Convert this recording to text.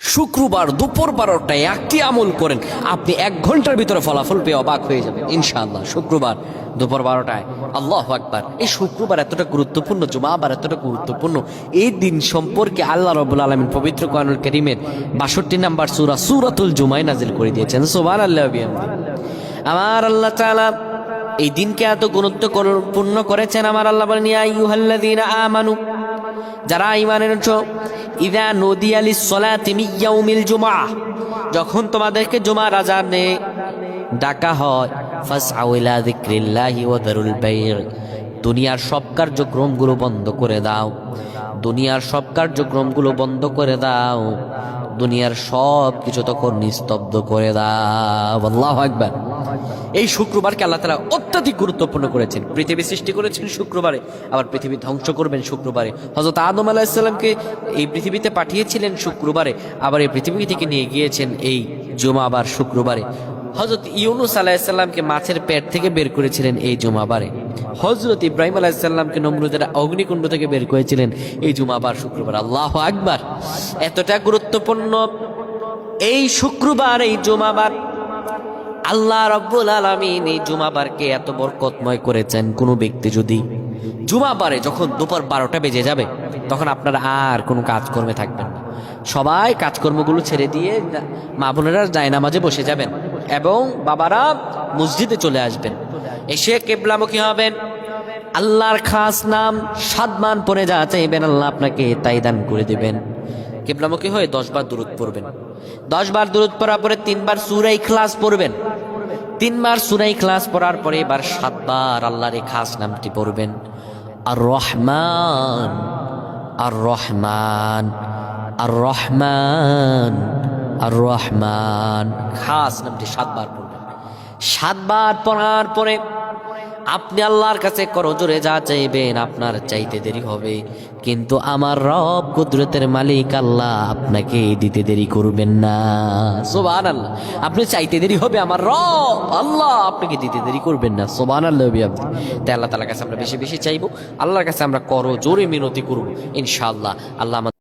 শুক্রবার দুপুর বারোটায় একটি আমল করেন। আপনি এক ঘণ্টার ভিতরে ফলাফল পেয়ে অবাক হয়ে যাবেন। ইনশাআল্লাহ, শুক্রবার দুপুর বারোটায়। আল্লাহ আকবার। এই শুক্রবার এতটা গুরুত্বপূর্ণ, জুমাবার এতটা গুরুত্বপূর্ণ, এই দিন সম্পর্কে আল্লাহ রবুল আলমিন পবিত্র কোরআনুল করিমের বাষট্টি নাম্বার সুরা সুরাতুল জুমাই নাজিল করে দিয়েছেন। সোবান আল্লাহ আমার আল্লাহ এই দিনকে এত গুরুত্বপূর্ণ করেছেন। আমার আল্লাহ বলেন আমানু যারা ইমান এনেছো, ইদা নদী আলি সলাতি মিয়াউমিল জুমা যখন তোমাদেরকে জুমার আজানে ডাকা হয়, ফাসআউ ইলা যিকরিল্লাহি ওয়া দারুল বাইর দুনিয়ার সব কার্যক্রমগুলো বন্ধ করে দাও, দুনিয়ার সব কার্যক্রমগুলো বন্ধ করে দাও, দুনিয়ার সব কিছু তখন নিস্তব্ধ করে দাও। আল্লাহু আকবার। এই শুক্রবারকে আল্লাহ তালা অত্যাধিক গুরুত্বপূর্ণ করেছেন। পৃথিবী সৃষ্টি করেছেন শুক্রবারে, আবার পৃথিবী ধ্বংস করবেন শুক্রবারে। হজরত আদম আলাহিসাল্লামকে এই পৃথিবীতে পাঠিয়েছিলেন শুক্রবারে, আবার এই পৃথিবী থেকে নিয়ে গিয়েছেন এই জুমাবার শুক্রবারে। হজরত ইউনুস আলাহিসাল্লামকে মাছের পেট থেকে বের করেছিলেন এই জুমাবারে। হজরত ইব্রাহিম আলাহিসাল্লামকে নমরুদের অগ্নিকুণ্ড থেকে বের করেছিলেন এই জুমাবার শুক্রবার। আল্লাহ আকবার। এতটা গুরুত্বপূর্ণ এই শুক্রবার, এই জুমাবার আল্লাহ রব্বুল আলমিন এই জুমাবারকে এত বরকতময় করেছেন, কোনো ব্যক্তি যদি জুমাবারে যখন দুপুর বারোটা বেজে যাবে, তখন আপনারা আর কোনো কাজকর্মে থাকবেন না। সবাই কাজকর্মগুলো ছেড়ে দিয়ে মা বোনেরা জায়নামাজে বসে যাবেন এবং বাবারা মসজিদে চলে আসবেন। এসে কেবলামুখী হবেন। আল্লাহর খাস নাম সাদমান পরে যা চাইবেন, আল্লাহ আপনাকে তাই দান করে দেবেন। কেবলামুখী হয়ে দশবার দূরত পড়বেন। দশবার দূরত পড়ার পরে তিনবার সুরাই ক্লাস পড়বেন। তিনবার সুরাই ক্লাস পড়ার পরে এবার সাতবার আল্লাহর খাস নামটি পড়বেন। আর রহমান আর রহমান আর রহমান আর রহমান খাস নামটি সাতবার পড়বেন। সাতবার পড়ার পরে আপনি আল্লাহর কাছে করজোরে যা চাইবেন আপনার চাইতে দেরি হবে। কিন্তু আমার রব কুদরতের মালিক আল্লাহ আপনাকে দিতে দেরি করবেন না। সোবান আল্লাহ আপনি চাইতে দেরি হবে আমার রব আল্লাহ আপনাকে দিতে দেরি করবেন না। সোবান আল্লাহ আপনি তাই আল্লাহ তালার কাছে আমরা বেশি বেশি চাইব। আল্লাহর কাছে আমরা করো, জোরে মিনতি করব। ইনশাআল্লাহ। আল্লাহ